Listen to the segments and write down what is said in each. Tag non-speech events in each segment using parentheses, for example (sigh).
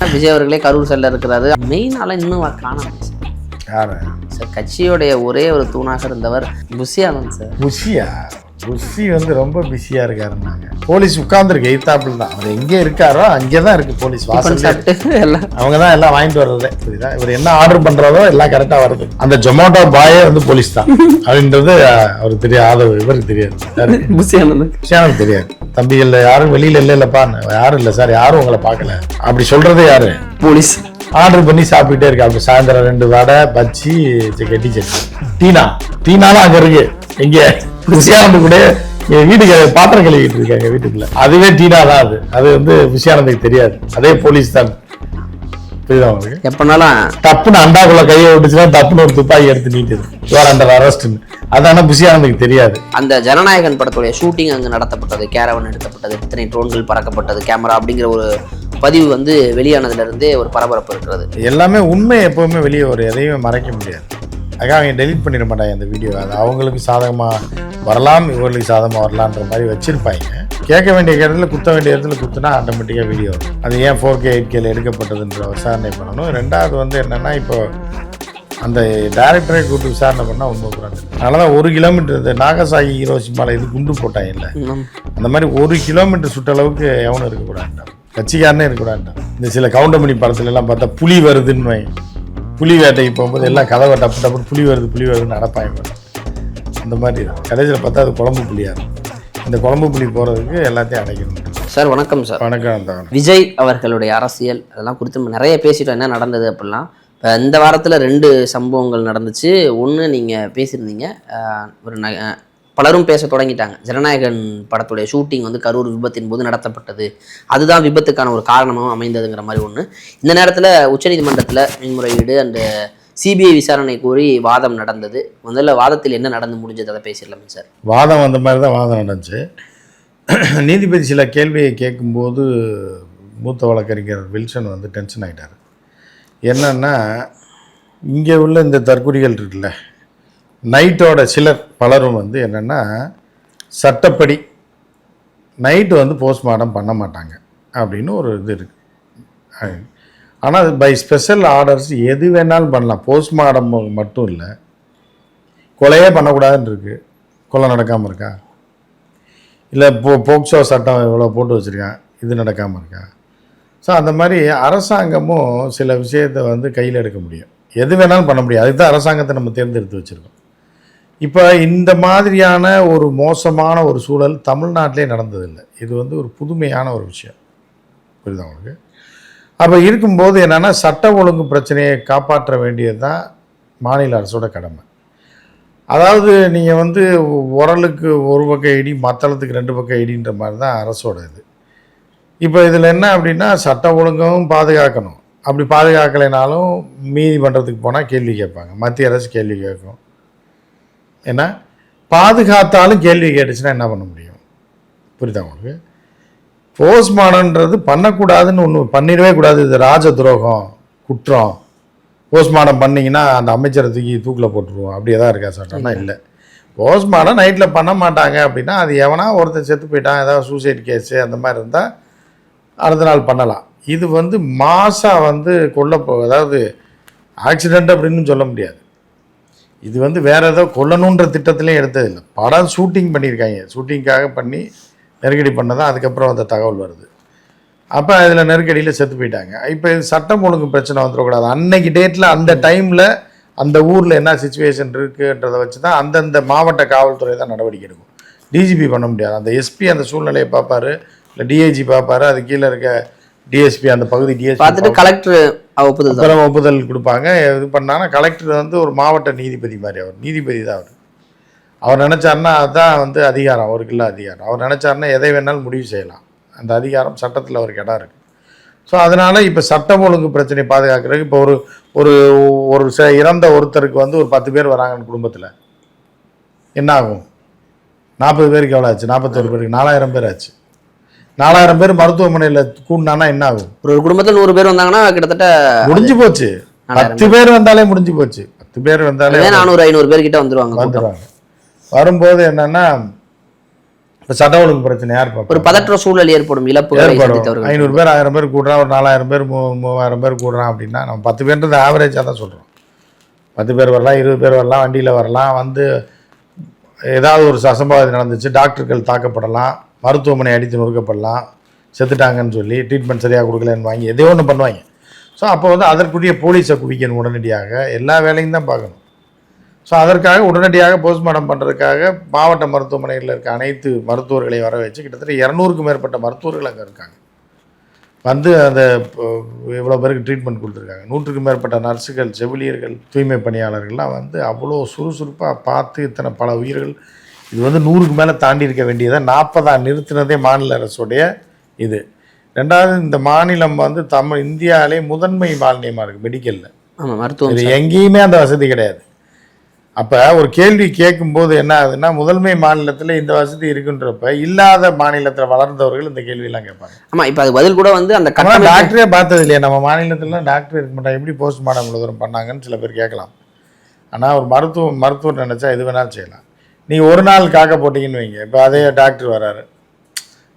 விஜய் அவர்களே கரூர் செல்ல இருக்கிறாரு. மெயின் ஆள இன்னும் காணும் சார் கட்சியோடைய ஒரே ஒரு தூணாக இருந்தவர் புஷி ஆனந்த் சார் புஷியா? புஷி வந்து ரொம்ப பிஸியா இருக்காருன்னாங்க. போலீஸ் உட்கார்ந்துருக்கு எய்த்தாப்புல தான். அவர் எங்கே இருக்காரோ அங்கே தான் இருக்கு போலீஸ் வாசல் அவங்க தான் எல்லாம் வாங்கிட்டு வர்றதே. புரியுதா? இவர் என்ன ஆர்டர் பண்றதோ எல்லாம் கரெக்டா வருது. அந்த ஜொமேட்டோ பாயே வந்து போலீஸ் தான். (laughs) அப்படின்றது அவருக்கு தெரியாது இவருக்கு தெரியாது. யாரு? புஷி ஆனந்த் விஷயம் தெரியாது. தம்பிகள் யாரும் வெளியில இல்ல இல்லப்பா யாரும் இல்ல சார். யாரும் உங்களை பார்க்கல. அப்படி சொல்றது யாரு? போலீஸ். ஆர்டர் பண்ணி சாப்பிட்டுட்டே இருக்கு. அப்படி சாயந்தரம் ரெண்டு வடை பச்சி சி- கெட்டி சட்னி. டீனா? டீனாலாம் அங்க இருக்கு. எங்க? விஷயானந்து கூட என் வீட்டுக்கு பாத்திரம் கழுவிட்டு இருக்காங்க வீட்டுக்குள்ள. அதுவே டீனா தான் அது. அது வந்து விஷயானந்துக்கு தெரியாது. அதே போலீஸ் தான். புரியுதா உங்களுக்கு? எப்பனாலும் தப்புன்னு அண்டாக்குள்ள கையை விட்டுச்சுன்னா தப்புன்னு ஒரு துப்பாக்கி எடுத்து நீட்டுது. Your under அரெஸ்ட்னு. அதான விஷயானந்துக்கு தெரியாது. அந்த ஜனநாயகன் படத்துடைய ஷூட்டிங் அங்கு நடத்தப்பட்டது கேரவன் எடுத்தப்பட்டது இத்தனை ட்ரோன்கள் பறக்கப்பட்டது கேமரா அப்படிங்கிற ஒரு பதிவு வந்து வெளியானதுல இருந்தே ஒரு பரபரப்பு இருக்கிறது. எல்லாமே உண்மை எப்பவுமே வெளியே வரும். எதையுமே மறைக்க முடியாது. அதுக்காக அவங்க டெலீட் பண்ணிட மாட்டாங்க இந்த வீடியோ அது அவங்களுக்கு சாதகமாக வரலாம் இவங்களுக்கு சாதகமாக வரலான்ற மாதிரி வச்சிருப்பாங்க. கேட்க வேண்டிய இடத்துல குத்த வேண்டிய இடத்துல குத்துனா ஆட்டோமேட்டிக்காக வீடியோ வரும். அது ஏன் ஃபோர் கே எயிட் கேல எடுக்கப்பட்டதுன்ற விசாரணை பண்ணணும். ரெண்டாவது வந்து என்னன்னா இப்போ அந்த டைரக்டரை கூப்பிட்டு விசாரணை பண்ணால் உண்மை கூடாது. அதனால தான் ஒரு கிலோமீட்டர் இந்த நாகசாகி ஹீரோஷிமால இது குண்டு போட்டாங்க இல்லை அந்த மாதிரி ஒரு கிலோமீட்டர் சுற்றளவுக்கு எவனும் இருக்கக்கூடாது கட்சிக்காரனே இருக்கக்கூடாது இந்த சில கவுண்டமணி படத்துல எல்லாம் பார்த்தா புலி வருதுன்னு. புலி வேட்டைக்கு போகும்போது எல்லாம் கதவை டப்பு டப்பு புலி வருது புலி வருதுன்னு நடப்பாங்க. அந்த மாதிரி கடைசியில் பார்த்தா அது குழம்பு புலியா இருக்கும். இந்த குழம்பு புலி போகிறதுக்கு எல்லாத்தையும் அடைக்கணும். சார் வணக்கம் சார். வணக்கம் அந்த விஜய் அவர்களுடைய அரசியல் அதெல்லாம் குறித்து நிறைய பேசிட்டோம். என்ன நடந்தது அப்படிலாம் இப்போ இந்த வாரத்தில் ரெண்டு சம்பவங்கள் நடந்துச்சு. ஒன்று நீங்கள் பேசியிருந்தீங்க ஒரு ந பலரும் பேச தொடங்கிட்டாங்க. ஜனநாயகன் படத்துடைய ஷூட்டிங் வந்து கரூர் விபத்தின் போது நடத்தப்பட்டது. அதுதான் விபத்துக்கான ஒரு காரணமாக அமைந்ததுங்கிற மாதிரி ஒன்று இந்த நேரத்தில் உச்சநீதிமன்றத்தில் மேன்முறையீடு அண்டு சிபிஐ விசாரணை கோரி வாதம் நடந்தது. முதல்ல வாதத்தில் என்ன நடந்து முடிஞ்சது? அதை பேசிடலாமே சார். வாதம் அந்த மாதிரி தான் வாதம் நடந்துச்சு. நீதிபதி சில கேள்வியை கேட்கும்போது மூத்த வழக்கறிஞர் வில்சன் வந்து டென்ஷன் ஆகிட்டார் என்னன்னா இங்கே உள்ள இந்த தற்குறிகள் இருக்குல்ல நைட்டோட சிலர் பலரும் வந்து என்னென்னா சட்டப்படி நைட்டு வந்து போஸ்ட்மார்ட்டம் பண்ண மாட்டாங்க அப்படின்னு ஒரு இது இருக்குது ஆனால் பை ஸ்பெஷல் ஆர்டர்ஸ் எது வேணாலும் பண்ணலாம். போஸ்ட்மார்ட்டம் மட்டும் இல்லை. கொலையே பண்ணக்கூடாதுன்னு இருக்குது கொலை நடக்காமல் இருக்கா? இல்லை போ போக்சோ சட்டம் இவ்வளோ போட்டு வச்சுருக்கான். இது நடக்காமல் இருக்கா? ஸோ அந்த மாதிரி அரசாங்கமும் சில விஷயத்தை வந்து கையில் எடுக்க முடியும். எது வேணாலும் பண்ண முடியும். அதுக்கு தான் அரசாங்கத்தை நம்ம தேர்ந்தெடுத்து வச்சுருக்கோம். இப்போ இந்த மாதிரியான ஒரு மோசமான ஒரு சூழல் தமிழ்நாட்டிலே நடந்ததில்லை. இது வந்து ஒரு புதுமையான ஒரு விஷயம். புரியுதா உங்களுக்கு? அப்போ இருக்கும்போது என்னென்னா சட்ட ஒழுங்கு பிரச்சனையை காப்பாற்ற வேண்டியது தான் மாநில அரசோட கடமை. அதாவது நீங்கள் வந்து உரலுக்கு ஒரு பக்கம் இடி மத்தளத்துக்கு ரெண்டு பக்கம் இடின்ற மாதிரி தான் அரசோட இது. இப்போ இதில் என்ன அப்படின்னா சட்ட ஒழுங்கும் பாதுகாக்கணும். அப்படி பாதுகாக்கலைனாலும் மீதி பண்ணுறதுக்கு போனால் கேள்வி கேட்பாங்க. மத்திய அரசு கேள்வி கேட்கும். ஏன்னா பாதுகாத்தாலும் கேள்வி கேட்டுச்சுன்னா என்ன பண்ண முடியும்? புரியுதா உங்களுக்கு? போஸ்ட்மார்டம்ன்றது பண்ணக்கூடாதுன்னு ஒன்று பண்ணிடவே கூடாது. இது ராஜ துரோகம் குற்றம். போஸ்ட்மார்ட்டம் பண்ணீங்கன்னா அந்த அமைச்சரை தூக்கி தூக்கில் போட்டுருவோம். அப்படியே தான் இருக்கா சட்டம்னா இல்லை. போஸ்ட்மார்ட்டம் நைட்டில் பண்ண மாட்டாங்க அப்படின்னா அது எவனா ஒருத்தன் செத்து போயிட்டான் ஏதாவது சூசைட் கேஸு அந்த மாதிரி இருந்தால் அடுத்த நாள் பண்ணலாம். இது வந்து மாசாக வந்து கொல்ல அதாவது ஆக்சிடெண்ட் அப்படின்னு சொல்ல முடியாது. இது வந்து வேற ஏதோ கொல்லணுன்ற திட்டத்திலே எடுத்தது இல்லை. படம் ஷூட்டிங் பண்ணியிருக்காங்க. ஷூட்டிங்காக பண்ணி நெருக்கடி பண்ணதான் அதுக்கப்புறம் அந்த தகவல் வருது. அப்போ அதில் நெருக்கடியில் செத்து போயிட்டாங்க. இப்போ சட்டம் ஒழுங்கு பிரச்சனை வந்துடக்கூடாது. அன்னைக்கு டேட்டில் அந்த டைமில் அந்த ஊரில் என்ன சுச்சுவேஷன் இருக்குன்றதை வச்சு தான் அந்தந்த மாவட்ட காவல்துறை தான் நடவடிக்கை எடுக்கும். டிஜிபி பண்ண முடியாது. அந்த எஸ்பி அந்த சூழ்நிலையை பார்ப்பாரு. இல்லை டிஐஜி பார்ப்பாரு. அது கீழே இருக்க டிஎஸ்பி அந்த பகுதி டிஎஸ்பி பார்த்துட்டு கலெக்டர் ஒப்புதல் அப்புறம் ஒப்புதல் கொடுப்பாங்க. இது பண்ணாங்கன்னா கலெக்டர் வந்து ஒரு மாவட்ட நீதிபதி மாதிரி அவர். நீதிபதி தான் அவர். அவர் நினச்சாருன்னா அதுதான் வந்து அதிகாரம். அவருக்கு இல்லை அதிகாரம். அவர் நினச்சாருன்னா எதை வேணாலும் முடிவு செய்யலாம். அந்த அதிகாரம் சட்டத்தில் அவருக்கு இடம் இருக்குது ஸோ அதனால் இப்போ சட்டம் ஒழுங்கு பிரச்சனை பாதுகாக்கிறதுக்கு இப்போ ஒரு ஒரு ஒரு ச இறந்த ஒருத்தருக்கு வந்து ஒரு பத்து பேர் வராங்கன்னு குடும்பத்தில். என்ன ஆகும்? நாற்பது பேருக்கு எவ்வளோ ஆச்சு? நாற்பத்தொரு பேருக்கு. நாலாயிரம் பேர் ஆச்சு. நாலாயிரம் பேர் மருத்துவமனையில் கூடினானா என்ன ஆகும்? ஒரு குடும்பத்தில் நூறு பேர் வந்தாங்கன்னா கிட்டத்தட்ட முடிஞ்சு போச்சு. பத்து பேர் வந்தாலே முடிஞ்சு போச்சு. பத்து பேர் வந்தாலே நானூறு ஐநூறு பேர் கிட்ட வந்துருவாங்க கூட்டம். வந்துடுவாங்க வரும்போது என்னன்னா இப்போ சட்ட ஒழுங்கு பிரச்சனை யார் பார்ப்பா? ஒரு பதற்ற சூழல் ஏற்படும் இழப்புகளை ஏற்படும். ஐநூறு பேர் ஆயிரம் பேர் கூடுறான் ஒரு நாலாயிரம் பேர் மூ மூவாயிரம் பேர் கூடுறான் அப்படின்னா நம்ம பத்து பேர்ன்றது ஆவரேஜாக தான் சொல்கிறோம் பத்து பேர் வரலாம் இருபது பேர் வரலாம் வண்டியில் வரலாம் வந்து ஏதாவது ஒரு அசம்பாவிதம் நடந்துச்சு டாக்டர்கள் தாக்கப்படலாம் மருத்துவமனை அடித்து நொறுக்கப்படலாம் செத்துட்டாங்கன்னு சொல்லி ட்ரீட்மெண்ட் சரியாக கொடுக்கலன்னு வாங்கி எதையோ ஒன்று பண்ணுவாங்க. ஸோ அப்போ வந்து அதற்குரிய போலீஸை குவிக்கணும் உடனடியாக. எல்லா வேலையும் தான் பார்க்கணும். ஸோ அதற்காக உடனடியாக போஸ்ட்மார்ட்டம் பண்ணுறதுக்காக மாவட்ட மருத்துவமனைகளில் இருக்க அனைத்து மருத்துவர்களையும் வர வச்சு கிட்டத்தட்ட இரநூறுக்கும் மேற்பட்ட மருத்துவர்கள் அங்கே இருக்காங்க. வந்து அந்த இவ்வளோ பேருக்கு ட்ரீட்மெண்ட் கொடுத்துருக்காங்க. நூற்றுக்கும் மேற்பட்ட நர்ஸுகள் செவிலியர்கள் தூய்மை பணியாளர்கள்லாம் வந்து அவ்வளோ சுறுசுறுப்பாக பார்த்து இத்தனை பல உயிர்கள் இது வந்து நூறுக்கு மேலே தாண்டி இருக்க வேண்டியதை நாற்பதா நிறுத்தினதே மாநில அரசுடைய இது. ரெண்டாவது இந்த மாநிலம் வந்து தமிழ் இந்தியாவிலே முதன்மை மாநிலமாக இருக்குது மெடிக்கலில். மருத்துவம் இது எங்கேயுமே அந்த வசதி கிடையாது. அப்போ ஒரு கேள்வி கேட்கும்போது என்ன ஆகுதுன்னா முதன்மை மாநிலத்தில் இந்த வசதி இருக்குன்றப்ப இல்லாத மாநிலத்தில் வளர்ந்தவர்கள் இந்த கேள்வியெல்லாம் கேட்பாங்க. ஆமா இப்ப அது பதில் கூட வந்து அந்த டாக்டரே பார்த்தது இல்லையா? நம்ம மாநிலத்திலலாம் டாக்டர் இருக்க மாட்டாங்க. எப்படி போஸ்ட்மார்ட்டம் தூரம் பண்ணாங்கன்னு சில பேர் கேட்கலாம். ஆனால் ஒரு மருத்துவம் மருத்துவர் நினச்சா எது வேணாலும் செய்யலாம். நீங்கள் ஒரு நாள் காக்க போட்டிங்கன்னு வைங்க. இப்போ அதே டாக்டர் வராரு.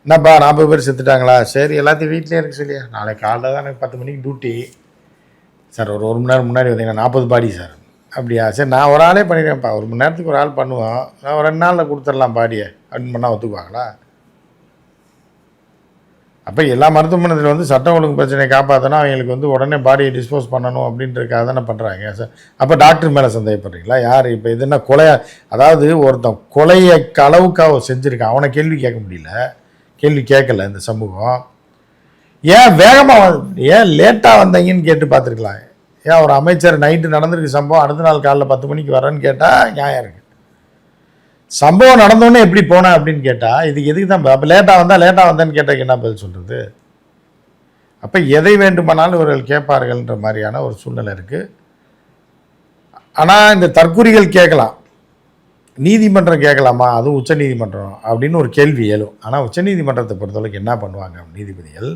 என்னப்பா நாற்பது பேர் செத்துட்டாங்களா? சரி எல்லாத்தையும் வீட்டிலே இருக்கு சொல்லியா? நாளைக்கு காலைல தான் எனக்கு பத்து மணிக்கு டியூட்டி சார் ஒரு ஒரு மணி நேரம் முன்னாடி வந்தீங்கன்னா நாற்பது பாடி சார். அப்படியா? சரி நான் ஒரு ஆளே பண்ணிடுறேன்ப்பா. ஒரு மணி நேரத்துக்கு ஒரு ஆள் பண்ணுவோம் நான் ஒரு ரெண்டு நாளில் கொடுத்துடலாம் பாடியை. அப்படின்னு பண்ணால் ஒத்துக்குவாங்களா? அப்போ எல்லா மருத்துவமனையில் வந்து சட்டம் ஒழுங்கு பிரச்சனையை காப்பாற்றினா அவங்களுக்கு வந்து உடனே பாடியை டிஸ்போஸ் பண்ணணும் அப்படின்றதுக்காக தானே பண்ணுறாங்க சார் அப்போ டாக்டர் மேலே சந்தேகப்படுறீங்களா? யார்? இப்போ இது என்ன கொலையா அதாவது ஒருத்தன் கொலையை அளவுக்காக அவன் செஞ்சுருக்கான். அவனை கேள்வி கேட்க முடியல. கேள்வி கேட்கல இந்த சமூகம். ஏன் வேகமாக ஏன் லேட்டாக வந்தீங்கன்னு கேட்டு பார்த்துருக்கலாம். ஏன் ஒரு அமைச்சர் நைட்டு நடந்திருக்கு சம்பவம் அடுத்த நாள் காலைல பத்து மணிக்கு வரேன்னு கேட்டால் நியாயம் இருக்குது சம்பவம் நடந்தோடனே எப்படி போனேன் அப்படின்னு கேட்டால் இது எதுக்கு தான் அப்போ லேட்டாக வந்தால் லேட்டாக வந்தேன்னு கேட்டால் என்ன பதில் சொல்கிறது அப்போ எதை வேண்டுமானாலும் இவர்கள் கேட்பார்கள்ன்ற மாதிரியான ஒரு சூழ்நிலை இருக்குது ஆனால் இந்த தற்குறிகள் கேட்கலாம். நீதிமன்றம் கேட்கலாமா? அதுவும் உச்சநீதிமன்றம் அப்படின்னு ஒரு கேள்வி எழும். ஆனால் உச்சநீதிமன்றத்தை பொறுத்தளவுக்கு என்ன பண்ணுவாங்க? நீதிபதிகள்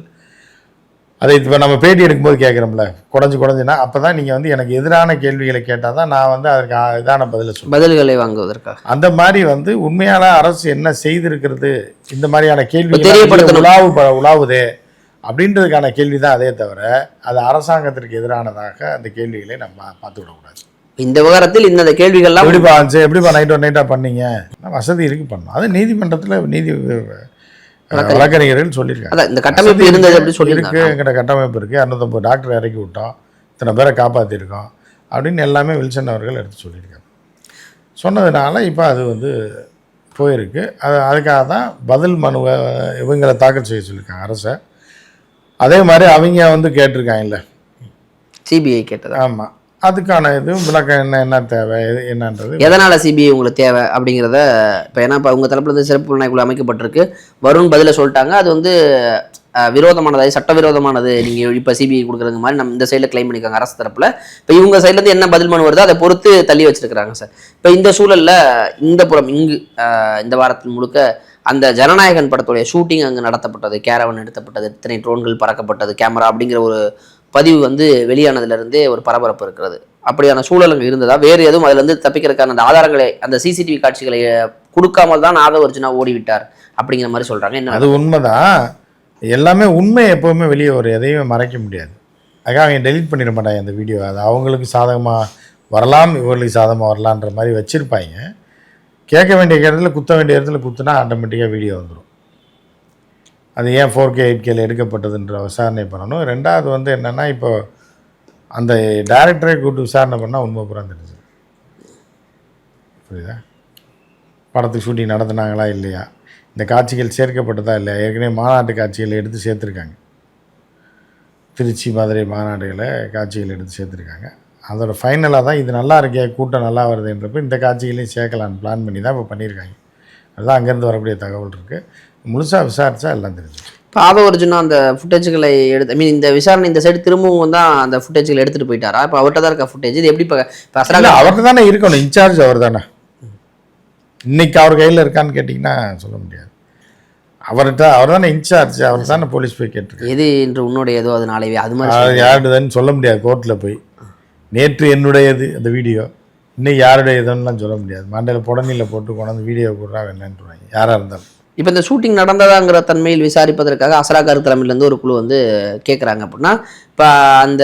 அதை இப்போ நம்ம பேட்டி எடுக்கும்போது கேட்குறோம்ல குடஞ்சு குடஞ்சுனா அப்போ தான் நீங்கள் வந்து எனக்கு எதிரான கேள்விகளை கேட்டால் தான் நான் வந்து அதற்கு ஆ- இதான பதிலை சொல்லுவேன். பதில்களை வாங்குவதற்காக. அந்த மாதிரி வந்து உண்மையான அரசு என்ன செய்திருக்கிறது இந்த மாதிரியான கேள்வி. உலாவு உலாவுதே அப்படின்றதுக்கான கேள்வி தான் அதே தவிர அது அரசாங்கத்திற்கு எதிரானதாக அந்த கேள்விகளை நம்ம பார்த்து விடக்கூடாது. இந்த விவகாரத்தில் இந்த கேள்விகள்லாம் எப்படிப்பா சரி எப்படிப்பா நைட்டோ நைட்டாக பண்ணீங்க? வசதி இருக்கு பண்ணணும். அது நீதிமன்றத்தில் நீதி வழக்கறிஞர்கள் சொல்லியிருக்காங்க. அதான் இந்த கட்டமைப்பு இருந்தது இருக்கு, அப்படி சொல்லியிருந்தாங்க. இருக்கு எங்கிட்ட கட்டமைப்பு இருக்குது இரநூத்தம்பது டாக்டர் இறக்கி விட்டோம். இத்தனை பேரை காப்பாற்றிருக்கோம் அப்படின்னு எல்லாமே வில்சன் அவர்கள் எடுத்து சொல்லியிருக்காங்க. சொன்னதுனால இப்போ அது வந்து போயிருக்கு. அது அதுக்காக தான் பதில் மனுவை இவங்களை தாக்கல் செய்ய சொல்லியிருக்காங்க அரசை. அதே மாதிரி அவங்க வந்து கேட்டிருக்காங்கல்ல. சிபிஐ கேட்டதா? ஆமாம் அதுக்கான இது விளக்கம் என்ன என்ன தேவை என்னன்றது. எதனால சிபிஐ உங்களுக்கு தேவை அப்படிங்கிறத இப்போ ஏன்னா இப்போ உங்க தரப்புல இருந்து சிறப்பு புலனாய்வு குழு அமைக்கப்பட்டிருக்கு. வருண் பதில சொல்லிட்டாங்க. அது வந்து விரோதமானது சட்டவிரோதமானது நீங்க இப்போ சிபிஐ கொடுக்குறது மாதிரி நம்ம இந்த சைடில் கிளைம் பண்ணிக்காங்க அரசு தரப்புல. இப்போ இவங்க சைடுல இருந்து என்ன பதில் மனு வருதோ அதை பொறுத்து தள்ளி வச்சிருக்காங்க சார். இப்போ இந்த சூழல்ல இந்த புறம் இங்கு இந்த வாரத்தில் முழுக்க அந்த ஜனநாயகன் படத்துடைய ஷூட்டிங் அங்கு நடத்தப்பட்டது. கேரவன் எடுத்தப்பட்டது. இத்தனை ட்ரோன்கள் பறக்கப்பட்டது. கேமரா அப்படிங்கிற ஒரு பதிவு வந்து வெளியானதுல இருந்தே ஒரு பரபரப்பு இருக்கிறது. அப்படியான சூழல் அங்கே இருந்ததா? வேறு எதுவும் அதுல இருந்து தப்பிக்கிறதுக்கான அந்த ஆதாரங்களை அந்த சிசிடிவி காட்சிகளை கொடுக்காமல் தான் நாகவர்ஜுனா ஓடிவிட்டார் அப்படிங்கிற மாதிரி சொல்றாங்க. என்ன அது உண்மைதான். எல்லாமே உண்மை எப்போவுமே வெளியே வரும். எதையுமே மறைக்க முடியாது. அதுக்காக அவங்க டெலீட் பண்ணிட மாட்டாங்க அந்த வீடியோ அது அவங்களுக்கு சாதகமாக வரலாம் இவர்களுக்கு சாதகமாக வரலான்ற மாதிரி வச்சுருப்பாங்க. கேட்க வேண்டிய இடத்துல குத்த வேண்டிய இடத்துல குத்துனா ஆட்டோமேட்டிக்காக வீடியோ வந்துடும் அது ஏன் ஃபோர் கே எயிட் கேல எடுக்கப்பட்டதுன்ற விசாரணை பண்ணணும். ரெண்டாவது வந்து என்னென்னா இப்போ அந்த டைரக்டரை கூப்பிட்டு விசாரணை பண்ணால் உண்மை பூரா தெரிஞ்சு புரியுதா? படத்துக்கு ஷூட்டிங் நடத்துனாங்களா இல்லையா? இந்த காட்சிகள் சேர்க்கப்பட்டதா இல்லையா? ஏற்கனவே மாநாட்டு காட்சிகள் எடுத்து சேர்த்துருக்காங்க. திருச்சி மதுரை மாநாடுகளை காட்சிகள் எடுத்து சேர்த்துருக்காங்க. அதோட ஃபைனலாக தான் இது நல்லா இருக்கே கூட்டம் நல்லா வருதுன்றப்ப இந்த காட்சிகளையும் சேர்க்கலான்னு பிளான் பண்ணி தான் இப்போ பண்ணியிருக்காங்க. அதுதான் அங்கேருந்து வரக்கூடிய தகவல் இருக்குது முழுசாக விசாரித்தா எல்லாம் தெரிஞ்சு இப்போ ஆதவர்ஜுனா அந்த ஃபுட்டேஜ்களை எடுத்து ஐ மீன் இந்த விசாரணை இந்த சைடு திரும்பவும் தான் அந்த ஃபுட்டேஜ்களை எடுத்துட்டு போயிட்டாரா? இப்போ அவர்கிட்ட தான் இருக்க ஃபுட்டேஜ் இது எப்படி இப்போ அவர்கிட்ட தானே இருக்கணும். இன்சார்ஜ் அவர் தானே. இன்னைக்கு அவர் கையில் இருக்கான்னு கேட்டிங்கன்னா சொல்ல முடியாது. அவர்கிட்ட அவர் தானே இன்சார்ஜ் அவர் தானே போலீஸ் போய் கேட்டிருக்காரு. எது என்று உன்னுடைய ஏதோ அது நாளைவே அது மாதிரி யாருடையதுன்னு சொல்ல முடியாது. கோர்ட்டில் போய். நேற்று என்னுடையது அந்த வீடியோ. இன்னும் யாருடையதுன்னுலாம் சொல்ல முடியாது. மண்டையில் புடனியில் போட்டு கொண்டாந்து வீடியோ போடுறா என்னன்றாங்க யாராக இருந்தாலும். இப்போ இந்த ஷூட்டிங் நடந்ததாங்கிற தன்மையில் விசாரிப்பதற்காக அசரா கருத்தலைமையிலேருந்து ஒரு குழு வந்து கேட்குறாங்க அப்படின்னா இப்போ அந்த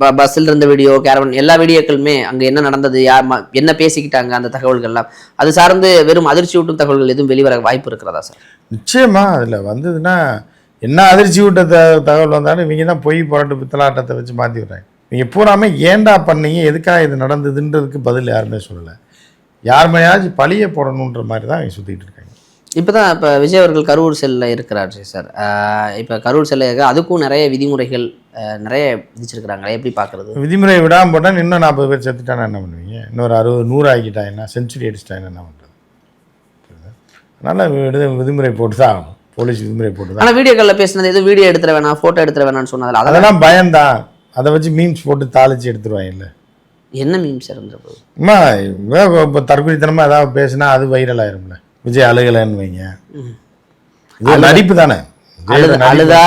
ப- பஸ்ஸில் இருந்த வீடியோ கேரவன் எல்லா வீடியோக்களுமே அங்கே என்ன நடந்தது யார் என்ன பேசிக்கிட்டாங்க அந்த தகவல்கள்லாம் அது சார்ந்து வெறும் அதிர்ச்சியூட்டும் தகவல்கள் எதுவும் வெளிவர வாய்ப்பு இருக்கிறதா சார்? நிச்சயமாக அதில் வந்ததுன்னா என்ன அதிர்ச்சி விட்ட த தகவல் வந்தாலும் இவங்க தான் பொய் புரட்டு பித்தலாட்டத்தை வச்சு மாற்றி விட்றாங்க. நீங்கள் பூராமே ஏன்டா பண்ணீங்க எதுக்காக இது நடந்ததுன்றதுக்கு பதில் யாருமே சொல்லலை. யார் மேயாச்சும் பழிய போடணுன்ற மாதிரி தான் இவங்க சுற்றிட்டு இருக்காங்க. இப்போ தான் இப்போ விஜய் அவர்கள் கரூர் செல்லில் இருக்கிறார் சார். இப்போ கரூர் செல்லில் இருக்க அதுக்கும் நிறைய விதிமுறைகள் நிறைய விதிச்சிருக்கிறாங்க எப்படி பார்க்குறது விதிமுறையை விடாமல் போட்டால் இன்னும் நாற்பது பேர் செத்துட்டானா என்ன பண்ணுவீங்க? இன்னொரு அறுபது நூறு ஆக்கிட்டாங்கன்னா செஞ்சுரி அடிச்சிட்டாங்கன்னா என்ன பண்ணுறது அதனால் விதிமுறை போட்டு தான் ஆகணும். போலீஸ் விதிமுறை போட்டு ஆனால் வீடியோக்களில் பேசினது எதுவும் வீடியோ எடுத்துட வேணாம் ஃபோட்டோ எடுத்துட வேணாம்னு சொன்னதில்ல அதெல்லாம் பயம்தான். அதை வச்சு மீம்ஸ் போட்டு தாளிச்சு எடுத்துருவாங்கல்ல. என்ன மீம் சார் இருந்தது அம்மா இப்போ தற்கொலைத்தனமாக ஏதாவது பேசினா அது வைரல் ஆயிரும்ல. விஜய் அழுகலைன்னு வைங்க. இது நடிப்பு தானே. அழுது?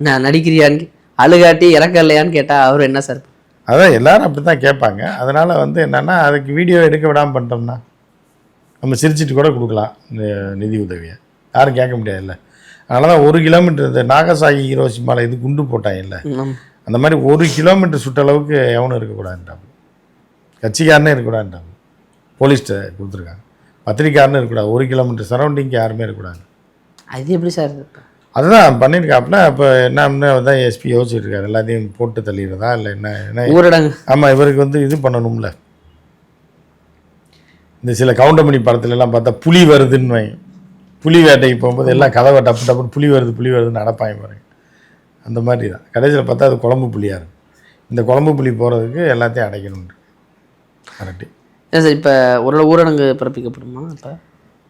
நான் நடிக்கிறியான்னு அழுகாட்டி இறக்க இல்லையான்னு கேட்டா அவர் என்ன சார்? அதான் எல்லாரும் அப்படி தான் கேட்பாங்க. அதனால் வந்து என்னென்னா அதுக்கு வீடியோ எடுக்க விடாமல் பண்ணிட்டோம்னா நம்ம சிரிச்சிட்டு கூட கொடுக்கலாம் இந்த நிதி உதவியை. யாரும் கேட்க முடியாதுல்ல. அதனால தான் ஒரு கிலோமீட்டர் இந்த நாகசாகி ஹீரோஷிமாவில் இது குண்டு போட்டாங்கல்ல. அந்த மாதிரி ஒரு கிலோமீட்டர் சுற்றளவுக்கு எவனும் இருக்கக்கூடாதுன்றாங்க கட்சிக்காரனே இருக்கக்கூடாதுன்றாங்க போலீஸ்கிட்ட கொடுத்துருக்காங்க. பத்திரிக்காரனே இருக்கக்கூடாது. ஒரு கிலோமீட்டர் சரௌண்டிங்க்கு யாருமே இருக்கக்கூடாது. அது எப்படி சார் அதுதான் பண்ணியிருக்காப்புல இப்போ என்னன்னு தான் எஸ்பி யோசிச்சுட்டு இருக்காரு எல்லாத்தையும் போட்டு தள்ளிடுறதா இல்லை என்ன என்ன? ஊரடங்கு. ஆமாம் இவருக்கு வந்து இது பண்ணணும்ல. இந்த சில கவுண்டமணி படத்துல எல்லாம் பார்த்தா புலி வருதுன்னு புலி வேட்டைக்கு போகும்போது எல்லாம் கதவை டப்பு டப்புன்னு புலி வருது புலி வருதுன்னு நடப்பாங்க பாருங்க. அந்த மாதிரி தான். கடைசியில் பார்த்தா அது குழம்பு புலியாக இருக்கும். இந்த குழம்பு புலி போகிறதுக்கு எல்லாத்தையும் அடைக்கணும்னு கரெக்டு. சார் இப்போ ஒரு ஊரடங்கு பிறப்பிக்கப்படுமா இப்போ?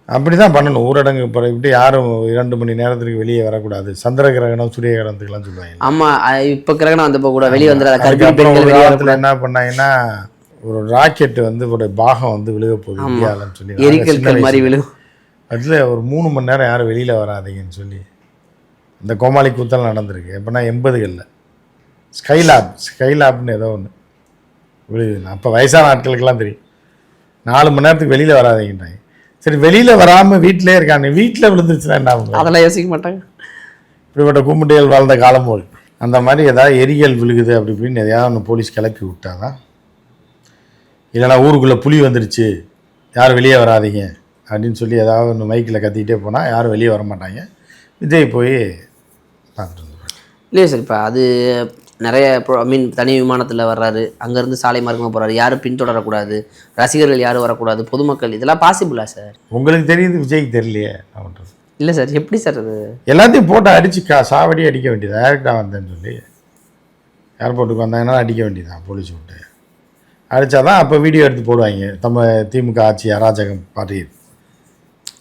அப்படி தான் பண்ணணும். ஊரடங்கு பிறகு யாரும் இரண்டு மணி நேரத்துக்கு வெளியே வரக்கூடாது. சந்திர கிரகணம் சூரிய கிரகணத்துக்குலாம் சொல்லுவாங்க. ஆமா அஹ் இப்ப கிரகணம் வந்தப்போ கூட வெளியே வந்துடாத. என்ன பண்ணாங்கன்னா ஒரு ராக்கெட் வந்து ஒரு பாகம் வந்து விழுக போகுது இந்தியாவிலன்னு சொல்லி. எரிக்கற்கள் மாதிரி விழும் அதில் ஒரு மூணு மணி நேரம் யாரும் வெளியில் வராதீங்கன்னு சொல்லி. இந்த கோமாளி கூத்தல் நடந்திருக்கு. எப்படின்னா எண்பதுகளில். ஸ்கைலாப் ஸ்கைலாப்னு ஏதோ ஒன்று விழுது அப்போ வயசான ஆட்களுக்கெல்லாம் தெரியும். நாலு மணி நேரத்துக்கு வெளியில் வராதீங்கன்றாங்க. சரி வெளியில் வராமல் வீட்டிலே இருக்காங்க. வீட்டில் விழுந்துருச்சுன்னா என்ன அதெல்லாம் யோசிக்க மாட்டாங்க. இப்படிப்பட்ட கும்பிட்டைகள் வாழ்ந்த காலம் போல். அந்த மாதிரி ஏதாவது எரியல் விழுகுது அப்படி இப்படின்னு எதையாவது ஒன்று போலீஸ் கிளப்பி விட்டாதான். இல்லைன்னா ஊருக்குள்ளே புலி வந்துருச்சு. யாரும் வெளியே வராதீங்க அப்படின்னு சொல்லி ஏதாவது ஒன்று மைக்கில் கத்திக்கிட்டே போனால் யாரும் வெளியே வர மாட்டாங்க. விஜய் போய் பார்த்துட்டு வந்துருப்பாரு இல்லையா சார் இப்போ அது நிறைய ஐ மீன் தனி விமானத்தில் வர்றாரு. அங்கேருந்து சாலை மார்க்கமாக போகிறாரு யாரும் பின்தொடரக்கூடாது. ரசிகர்கள் யாரும் வரக்கூடாது. பொதுமக்கள் இதெல்லாம் பாசிபிளா சார் உங்களுக்கு தெரியுது விஜய்க்கு தெரியலையே பண்ணுறது இல்லை சார் எப்படி சார் அது? எல்லாத்தையும் போட்டு அடித்து கா சாவடி அடிக்க வேண்டியது? டேரெக்டாக வந்தேன்னு சொல்லி. ஏர்போர்ட்டுக்கு வந்தாங்கன்னா அடிக்க வேண்டியதான் போலீஸ் விட்டு. அடித்தாதான் அப்போ வீடியோ எடுத்து போடுவாங்க. நம்ம திமுக ஆட்சி அராஜகம் பாட்டி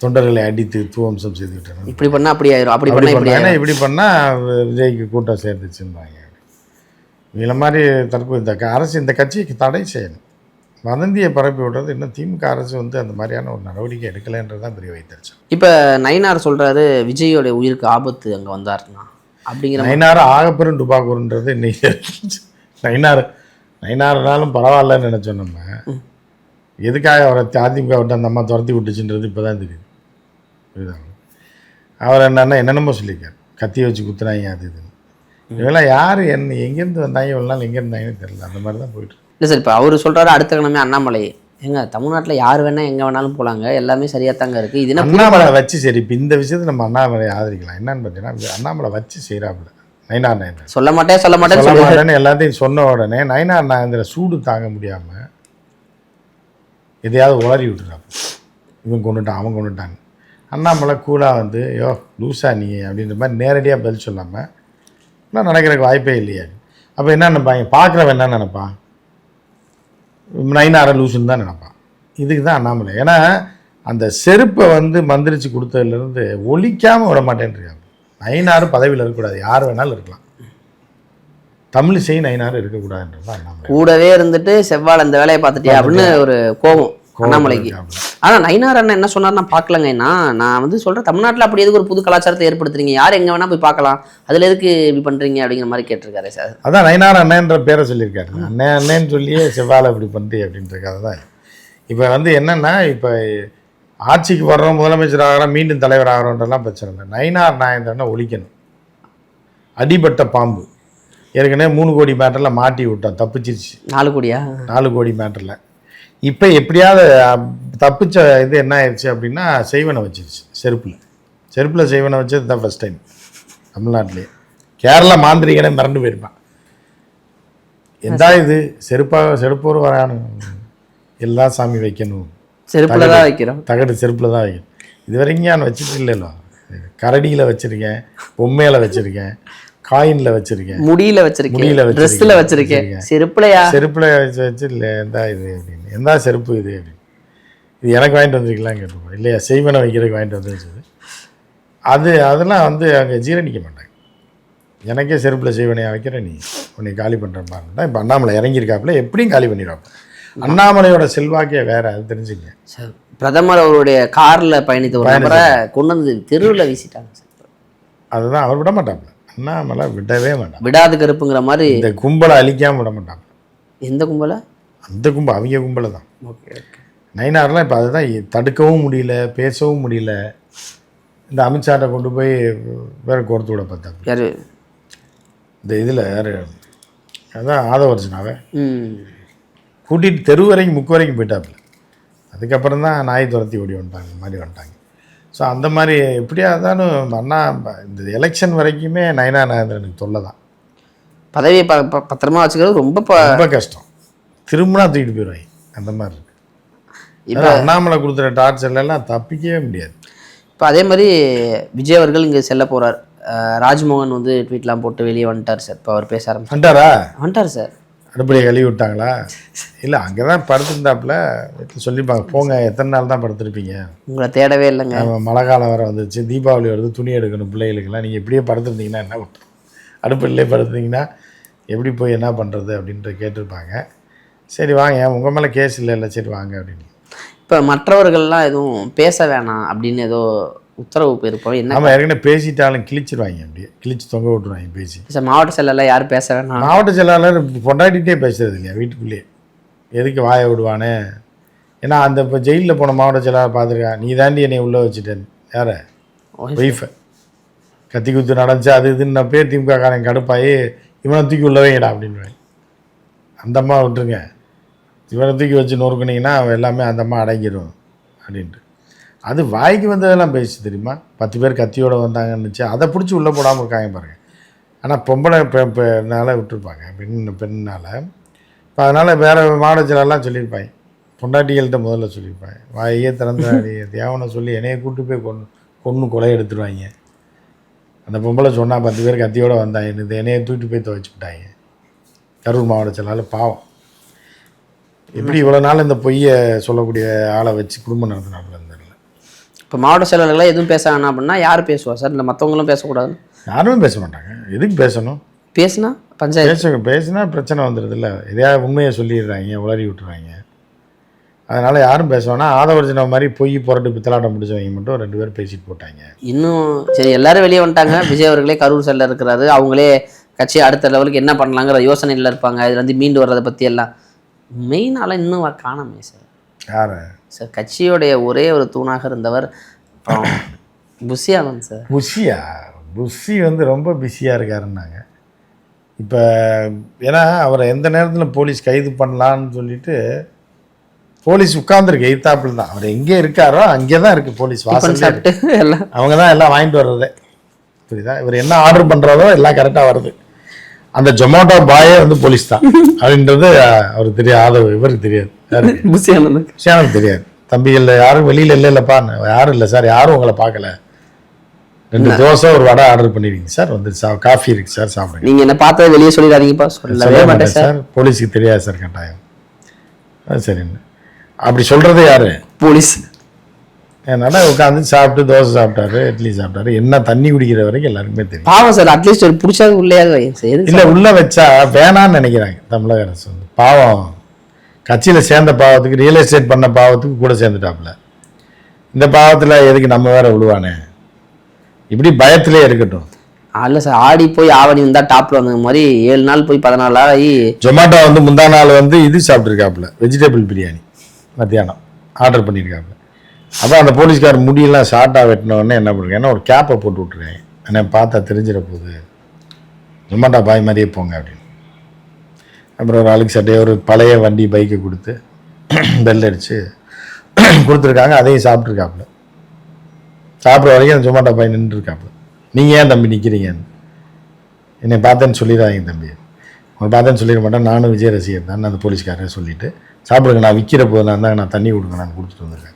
தொண்டர்களை அடித்து துவம்சம் செய்து விட்டனர் இப்படி பண்ணா அப்படி ஆயிரும். அப்படி அப்படி பண்ணா இப்படி பண்ணால் விஜய்க்கு கூட்டம் சேர்ந்துச்சுன்னுவாங்க. இவங்கள மாதிரி தற்போது இந்த அரசு இந்த கட்சிக்கு தடை செய்யணும். வதந்தியை பரப்பி விடுறது இன்னும் திமுக அரசு வந்து அந்த மாதிரியான ஒரு நடவடிக்கை எடுக்கலைன்றது தான் பெரிய வைத்தறிச்சல் இப்போ நயினார் சொல்றாரு விஜயோட உயிருக்கு ஆபத்து அங்கே வந்தாருன்னா? அப்படிங்கிற நைனார் ஆகப்பெரும் டுபாக்கூருன்றது இன்னைக்கு (laughs) நைனார் நைனார்னாலும் பரவாயில்லன்னு நினச்சோம் நம்ம. எதுக்காக அவரை அதிமுக விட்டு அந்த அம்மா துரத்தி விட்டுச்சுன்றது இப்போ தான் தெரியுது. புரியுதா? அவர் என்னன்னா என்னென்னமோ சொல்லியிருக்காரு. கத்தியை வச்சு குத்துனாங்க அது இதுன்னு. இவெல்லாம் யார்? என்ன எங்கேருந்து வந்தாங்க? இவ்வளோ நாள் எங்கே இருந்தாங்கன்னு தெரியல. அந்த மாதிரி தான் போயிட்டு இருக்கு. இல்லை சார் இப்போ அவர் சொல்றாரு அடுத்த கிழமை அண்ணாமலை. ஏங்க தமிழ்நாட்டில் யார் வேணா எங்கே வேணாலும் போலாங்க. எல்லாமே சரியாக தாங்க இருக்குது இது அண்ணாமலை வச்சு சரி இப்போ இந்த விஷயத்தை நம்ம அண்ணாமலை ஆதரிக்கலாம். என்னன்னு பார்த்தீங்கன்னா அண்ணாமலை வச்சு செய்கிறாப்புல நைனார் நயன்தார் சொல்ல மாட்டேன் சொல்ல மாட்டேன்னு சொல்ல மாட்டேன்னு எல்லாத்தையும் சொன்ன உடனே நயனார் நாகேந்திர சூடு தாங்க முடியாம எதையாவது உளறி விட்டுறாங்க இவன் கொண்டுட்டான் அவன் கொண்டுட்டாங்க அண்ணாமலை கூலாக வந்து யோ லூசா நீ அப்படின்ற மாதிரி நேரடியாக பதில் சொல்லாமல் இதெல்லாம் நடக்கிறதுக்கு வாய்ப்பே இல்லையா. அப்போ என்ன நினைப்பாங்க பார்க்குறவன் என்ன நினைப்பான்? நைனார லூசுன்னு தான் நினைப்பான். இதுக்கு தான் அண்ணாமலை. ஏன்னா அந்த செருப்பை வந்து மந்திரிச்சு கொடுத்ததுலேருந்து ஒழிக்காமல் விட மாட்டேன்றாங்க நைனாரு பதவியில் இருக்கக்கூடாது. யார் வேணாலும் இருக்கலாம். தமிழிசை நைனார் இருக்கக்கூடாதுன்றது தான் அண்ணாமலை. கூடவே இருந்துட்டு செவ்வாழ் இந்த வேலையை பார்த்துட்டியா அப்படின்னு ஒரு கோபம். அண்ணாமலைக்கு. இருக்காப்புல. ஆனா நயினார் அண்ணன் என்ன சொன்னார் நான் பார்க்கலங்கண்ணா நான் வந்து சொல்றேன் தமிழ்நாட்டில் அப்படி எதுக்கு ஒரு புது கலாச்சாரத்தை ஏற்படுத்துறீங்க? யார் எங்க வேணா போய் பார்க்கலாம். அதுல எதுக்கு இப்படி பண்றீங்க அப்படிங்கிற மாதிரி கேட்டிருக்காரு சார். அதான் நைனார் அண்ணன்ற பேரை சொல்லியிருக்காரு. அண்ணன் அண்ணேன்னு சொல்லியே செவ்வாழை இப்படி பண்ணுறி அப்படின்ற கதை தான். இப்போ வந்து என்னென்னா இப்போ ஆட்சிக்கு வர்றோம் முதலமைச்சர் ஆகிறோம் மீண்டும் தலைவர் ஆகிறோன்றலாம் பிரச்சனை இல்லை. நயினார் நாயந்திரனை ஒழிக்கணும். அடிபட்ட பாம்பு. ஏற்கனவே மூணு கோடி மேட்டரில் மாட்டி விட்டோம் தப்பிச்சிருச்சு. நாலு கோடியா? நாலு கோடி மேட்டரில். இப்போ எப்படியாவது தப்பிச்ச இது என்ன ஆயிடுச்சு அப்படின்னா செய்வனை வச்சிருச்சு செருப்பில். செருப்பில் செய்வனை வச்சது தான் ஃபஸ்ட் டைம் தமிழ்நாட்டிலே கேரளா மாந்திரிகனே மிரண்டு போயிருப்பான். எந்தா இது? செருப்பாக செருப்போர் வரானு. எல்லா சாமி வைக்கணும். செருப்புல தான் வைக்கிறோம். தகடு செருப்பில் தான் வைக்கணும். இது வரைக்கும் நான் வச்சுட்டு இல்லைல்ல கரடியில் வச்சுருக்கேன் பொம்மையில் வச்சுருக்கேன். காயினில் வச்சுருக்கேன். முடியில வச்சிருக்கேன். முடியில. ட்ரெஸ்ல வச்சிருக்கேன். செருப்புலையா? செருப்பில் வச்சு வச்சு இல்லை எந்தா இது அப்படின்னு எந்தா செருப்பு இது அப்படின்னு இது எனக்கு வாங்கிட்டு வந்திருக்கலாம் கேட்டுப்போம் இல்லையா செய்வனை வைக்கிறதுக்கு வாங்கிட்டு வந்து வச்சது. அது அதெல்லாம் வந்து அங்கே ஜீரணிக்க மாட்டாங்க. எனக்கே செருப்பில் செய்வனையா வைக்கிற நீ உன்னை காலி பண்ணுற பாருன்னா இப்போ அண்ணாமலை இறங்கியிருக்காப்புல எப்படியும் காலி பண்ணிடுவாங்க. அண்ணாமலையோட செல்வாக்கே வேற அது தெரிஞ்சுங்க சார் பிரதமர் அவருடைய கார்ல பயணித்த ஒரு நபரை கொண்டு வந்து தெருவில் வீசிட்டாங்க சார். அதுதான் அவர் விட மாட்டாப்புல. அண்ணாமலை விடவே மாட்டான். விடாது கருப்புங்கிற மாதிரி இந்த கும்பலை அழிக்காம விட மாட்டான். எந்த கும்பல? அந்த கும்பல் அவங்க கும்பலை தான். Okay okay. நயினார்லாம் இப்போ அதுதான் தடுக்கவும் முடியல பேசவும் முடியல. இந்த அமித்ஷாட்டை கொண்டு போய் வேற கோர்த்து விட பார்த்தாங்க யாரு? இந்த இதில் யார்? அதான் ஆதவர்ஜனாவை. கூட்டிகிட்டு தெரு வரைக்கும் முக்கு வரைக்கும் போயிட்டாப்புல. அதுக்கப்புறம் தான் நாய் துரத்தி ஓடி வந்துட்டாங்க இந்த மாதிரி வந்துட்டாங்க. ஸோ அந்த மாதிரி எப்படியா இருந்தாலும் அண்ணா இந்த எலெக்ஷன் வரைக்குமே நயனா நாயந்திரனுக்கு தொல்லை தான். பதவியை ப ப- பத்திரமா வச்சுக்கிறது ரொம்ப ப ரொம்ப கஷ்டம். திரும்பினா தூக்கிட்டு போயிடுவாங்க அந்த மாதிரி இருக்கு. இப்போ அதான் அண்ணாமலை கொடுத்துற டார்ச்சர்லாம் தப்பிக்கவே முடியாது. இப்போ அதே மாதிரி விஜய் அவர்கள் இங்கே செல்ல போறார். அஹ் ராஜ்மோகன் வந்து ட்வீட்லாம் போட்டு வெளியே வந்துட்டார் சார். இப்போ அவர் பேச ஆரம்பிச்சு வந்துட்டாரா? வந்துட்டார் சார். அடுப்படியை கழுவி விட்டாங்களா இல்லை அங்கே தான் படுத்துருந்தாப்புல. வீட்டில் சொல்லியிருப்பாங்க போங்க எத்தனை நாள் தான் படுத்திருப்பீங்க? உங்களை தேடவே இல்லைங்க. மழை காலம் வர வந்துச்சு தீபாவளி வருது துணி எடுக்கணும் பிள்ளைகளுக்கெல்லாம். நீங்கள் இப்படியே படுத்துருந்தீங்கன்னா என்ன பண்ணுறது அடுப்பிலே படுத்துருந்தீங்கன்னா எப்படி போய் என்ன பண்ணுறது அப்படின்ட்டு கேட்டிருப்பாங்க. சரி வாங்க உங்கள் மேலே கேஸ் இல்லை இல்லை சரி வாங்க அப்படின்னு. இப்போ மற்றவர்கள்லாம் எதுவும் பேச வேணாம் அப்படின்னு ஏதோ உத்தரவு போயிருப்போம் என்ன ஏற்கனவே பேசிட்டாலும் கிழிச்சிருவாங்க அப்படியே. கிழிச்சு தொங்க விட்டுருவாங்க பேசி. சார் மாவட்ட செயலாளர் யாரும் பேச வேணாம். மாவட்ட செயலாளர் பொண்டாட்டிகிட்டே பேசுறது இல்லையா வீட்டுக்குள்ளேயே எதுக்கு வாயை விடுவானே? ஏன்னா அந்த இப்போ ஜெயிலில் போன மாவட்ட செயலாளர் பார்த்துருக்கா? நீ தாண்டி என்னை உள்ளே வச்சுட்டேன். யாரை? ஒய்ஃபை. கத்தி குத்து நடந்துச்சு அது இதுன்னு நான் பேர் திமுக காரன் கடுப்பாயி இவனை தூக்கி உள்ள வைங்கடா அப்படின்னு அந்த அம்மா விட்டுருங்க. இவனை தூக்கி வச்சு நொறுக்குனீங்கன்னா எல்லாமே அந்த அம்மா அடங்கிடும் அப்படின்ட்டு. அது வாய்க்கு வந்ததெல்லாம் பேசி தெரியுமா? பத்து பேர் கத்தியோட வந்தாங்கன்னுச்சு அதை பிடிச்சி உள்ளே போடாமல் இருக்காங்க பாருங்க. ஆனால் பொம்பளை பெண்ணால விட்டுருப்பாங்க. பெண் பெண்ணால். இப்போ அதனால் வேறு மாவட்டத்திலலாம் சொல்லியிருப்பாங்க. பொண்டாட்டிகள்கிட்ட முதல்ல சொல்லியிருப்பாங்க. வாயே திறந்தாடி (laughs) தேவனை சொல்லி என்னைய கூட்டு போய் கொண்டு கொன்று கொலை எடுத்துருவாங்க. அந்த பொம்பளை சொன்னா பத்து பேர் கத்தியோட வந்தாங்க. இந்த என்னைய தூக்கிட்டு போய் துவைச்சு விட்டாங்க கரூர் மாவட்ட செயலாளர் பாவம். எப்படி இவ்வளோ நாள் இந்த பொய்யை சொல்லக்கூடிய ஆளை வச்சு குடும்பம் நடத்தினாப்புல தெரியல இப்போ மாவட்ட செயலாளர்களாக எதுவும் பேச வேணாம் அப்படின்னா யார் பேசுவா சார்? இல்லை மற்றவங்களும் பேசக்கூடாது யாருமே பேச மாட்டாங்க. எதுக்கு பேசணும்? பேசுனா பஞ்சாயத்து? பேச பேசினா பிரச்சனை வந்துடுது இல்லை எதையாவது உண்மையை சொல்லிடுறாங்க உளறி விட்டுறாங்க. அதனால் யாரும் பேச வேணாம். ஆதவர்ஜன மாதிரி பொய் புரட்டு பித்தலாட்டம் பிடிச்சவங்க மட்டும் ரெண்டு பேரும் பேசிட்டு போட்டாங்க. இன்னும் சரி எல்லாரும் வெளியே வந்துட்டாங்க. விஜய் அவர்களே கரூர் செல்ல இருக்கிறாரு. அவங்களே கட்சி அடுத்த லெவலுக்கு என்ன பண்ணலாங்கிற யோசனையில் இருப்பாங்க. இதுல இருந்து மீண்டு வர்றதை பற்றி எல்லாம். மெயினால இன்னும் காணோமே சார். யார்? சார் கட்சியோடைய ஒரே ஒரு தூணாக இருந்தவர் அப்புறம் (coughs) புஷியானந்த் சார். புஷியா? புஷி வந்து ரொம்ப பிஸியாக இருக்காருன்னாங்க. இப்போ ஏன்னா அவரை எந்த நேரத்தில் போலீஸ் கைது பண்ணலான்னு சொல்லிட்டு போலீஸ் உட்கார்ந்துருக்கு எய்த்தாப்பில் தான். அவர் எங்கே இருக்காரோ அங்கே தான் இருக்குது போலீஸ் வாசல் சாப்பிட்டு எல்லாம். அவங்க தான் எல்லாம் வாங்கிட்டு வர்றதே. புரியுதா? இவர் என்ன ஆர்டர் பண்ணுறதோ எல்லாம் கரெக்டாக வருது. அந்த ஜொமேட்டோ பாயே வந்து போலீஸ் தான். (laughs) அப்படின்றது அவருக்கு தெரியாது இவருக்கு தெரியாது. விஷயம் (laughs) தெரியாது. தம்பிகள் யாரும் வெளியில் இல்லை இல்லைப்பா. யாரும் இல்லை சார் யாரும் உங்களை பார்க்கல. ரெண்டு தோசை ஒரு வடை ஆர்டர் பண்ணிருக்கீங்க சார். வந்து சா காஃபி இருக்கு சார் சாப்பிடுங்க. நீங்க என்ன பார்த்ததை வெளியே சொல்லிடாதீங்கப்பா. சொல்லவே சொல்ல மாட்டேன் சார். போலீஸுக்கு தெரியாது சார் கட்டாயம். சரின்னு அப்படி சொல்றது யாரு? போலீஸ். அதனால உட்காந்து சாப்பிட்டு தோசை சாப்பிட்டாரு இட்லி சாப்பிட்டாரு. என்ன தண்ணி குடிக்கிற வரைக்கும் எல்லாருக்குமே தெரியும். பாவம் சார் அட்லீஸ்ட் ஒரு பிடிச்சாது உள்ளேயாவது இல்ல உள்ள வச்சா வேணான்னு நினைக்கிறாங்க தமிழக அரசு வந்து. பாவம். கட்சியில சேர்ந்த பாவத்துக்கு ரியல் எஸ்டேட் பண்ண பாவத்துக்கு கூட சேர்ந்துட்டாப்புல. இந்த பாவத்துல எதுக்கு நம்ம வேற விழுவானே இப்படி பயத்திலே இருக்கட்டும். அல்ல சார் ஆடி போய் ஆவணி வந்தா டாப்ல வந்த மாதிரி ஏழு நாள் போய் பதினாலு நாள் ஆகி ஜொமேட்டோ வந்து முந்தா நாள் வந்து இது சாப்பிட்ருக்காப்புல வெஜிடபிள் பிரியாணி. மத்தியானம். ஆர்டர் பண்ணியிருக்காப்புல அப்போ அந்த போலீஸ்கார் முடியெல்லாம் ஷார்ட்டாக வெட்டினோடனே என்ன பண்ணுறேன் ஒரு கேப்பை போட்டு விட்ருக்கேன் என்னை பார்த்தா தெரிஞ்சிட போகுது ஜொமாட்டோ பாய் மாதிரியே போங்க அப்படின்னு. அப்புறம் ஒரு அழுக்கு சட்டையை ஒரு பழைய வண்டி பைக்கை கொடுத்து பெல் அடித்து கொடுத்துருக்காங்க. அதையும் சாப்பிட்ருக்காப்புல சாப்பிட்ற வரைக்கும் அந்த ஜொமாட்டோ பாய் நின்றுருக்காப்புல. நீங்கள் ஏன் தம்பி நிற்கிறீங்கன்னு என்னை பார்த்தேன்னு சொல்லிடாதீங்க தம்பி. உங்களை பார்த்தேன்னு சொல்லிட மாட்டேன். நானும் விஜய் ரசிகர் தான் அந்த போலீஸ்காரன் சொல்லிட்டு சாப்பிடுங்க நான் விற்கிற போது நான் தான் நான் தண்ணி கொடுங்க நான் கொடுத்துட்டு வந்திருக்கேன்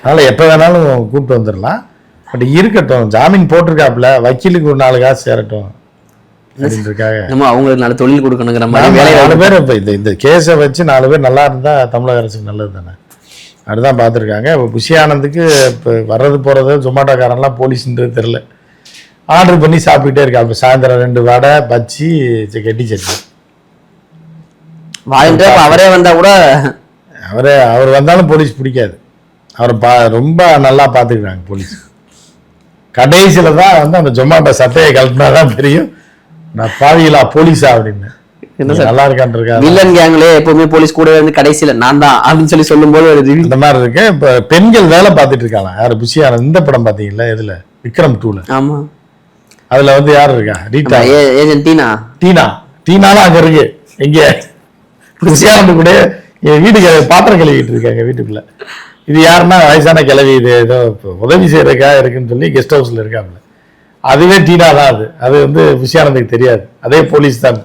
அதனால் எப்போ வேணாலும் கூப்பிட்டு வந்துடலாம். பட் இருக்கட்டும் ஜாமீன் போட்டிருக்காப்புல வக்கீலுக்கு ஒரு நாலு காசு சேரட்டும் நம்ம அவங்களுக்கு நல்ல தொழில் கொடுக்கணுங்கிற மாதிரி நாலு பேர் இப்போ இந்த இந்த கேஸை வச்சு நாலு பேர் நல்லா இருந்தால் தமிழக அரசுக்கு நல்லது தானே? அதுதான் பார்த்துருக்காங்க. இப்போ புஷி ஆனந்துக்கு இப்போ வர்றது போகிறது ஜொமாட்டோக்காரன்லாம் போலீஸ்ன்றது தெரில ஆர்டர் பண்ணி சாப்பிட்டுட்டே இருக்கா அப்போ சாயந்தரம் ரெண்டு வடை பச்சி கெட்டி சட்னி. அவரே வந்தா கூட அவரே அவர் வந்தாலும் போலீஸ் பிடிக்காது. அவரை பா ரொம்ப நல்லா பார்த்துக்கிறாங்க போலீஸ். கடைசியில் தான் வந்து அந்த ஜொமாட்டோ சட்டையை கழட்டினா தான் தெரியும். நான் பாவிகளா போலீஸா அப்படின்னு. என்ன நீ நல்லா இருக்கான்ருக்கா வில்லன் கேங்லயே எப்பவுமே போலீஸ் கூட இருந்து கடைசியில நான் தான் அப்படின்னு சொல்லி சொல்லும்போது இந்த மாதிரி இருக்கு. இப்போ பெண்கள் வேலை பார்த்துட்டு இருக்காங்க. யார் புஷியான இந்த படம் பார்த்தீங்களா இதுல விக்ரம் டூல ஆமா. அதுல வந்து யார் இருக்கா? ரீட்டா. ஏஜென்ட் டீனா? டீனா. டீனாலாம் அங்க இருக்கு. எங்க புஷியானது கூட என் வீட்டுக்கு பாத்திரம் கழுவிட்டு இருக்காங்க வீட்டுக்குள்ள. இது யாருன்னா வயசான கிழவி இது ஏதோ உதவி செய்யறதுக்காக இருக்குன்னு சொல்லி கெஸ்ட் ஹவுஸ்ல இருக்காப்புல. அதுவே டீனா தான் அது. அது வந்து புஷியானதுக்கு தெரியாது. அதே போலீஸ் தான்.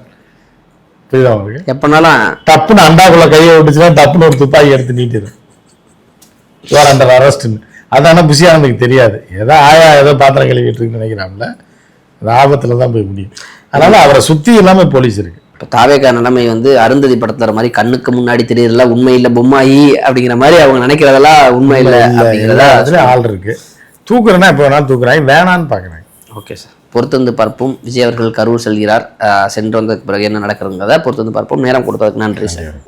புரியுதா உங்களுக்கு? எப்பனாலும் டப்புன்னு அண்டாக்குள்ள கையை விட்டுச்சுன்னா டப்புன்னு ஒரு துப்பாக்கி எடுத்து நீட்டிடும் யுவர் அண்டர் அரெஸ்ட்னு அதான புஷியானதுக்கு தெரியாது. ஏதோ ஆயா ஏதோ பாத்திரம் கழுவிட்டு இருக்குன்னு நினைக்கிறாப்புல. அது ஆபத்துல தான் போய் முடியும். அதனால அவரை சுத்தி எல்லாமே போலீஸ் இருக்கு. இப்ப தாவேக்கா நிலைமை வந்து அருந்ததி படத்துல மாதிரி கண்ணுக்கு முன்னாடி தெரியறதுல உண்மை இல்ல பொம்மாயி அப்படிங்கிற மாதிரி அவங்க நினைக்கிறதெல்லாம் உண்மை இல்ல அப்படிங்கிறதா இடத்துலயும் ஆள் இருக்கு. தூக்குறேன்னா எப்போ வேணாலும் தூக்குறாங்க வேணான்னு பாக்குறாங்க. ஓகே சார் பொறுத்து வந்து பார்ப்போம். விஜய் அவர்கள் கரூர் செல்கிறார். சென்று வந்த பிறகு என்ன நடக்கிறதுங்கிறத பொறுத்து வந்து பார்ப்போம். நேரம் கொடுத்ததுக்கு நன்றி சார்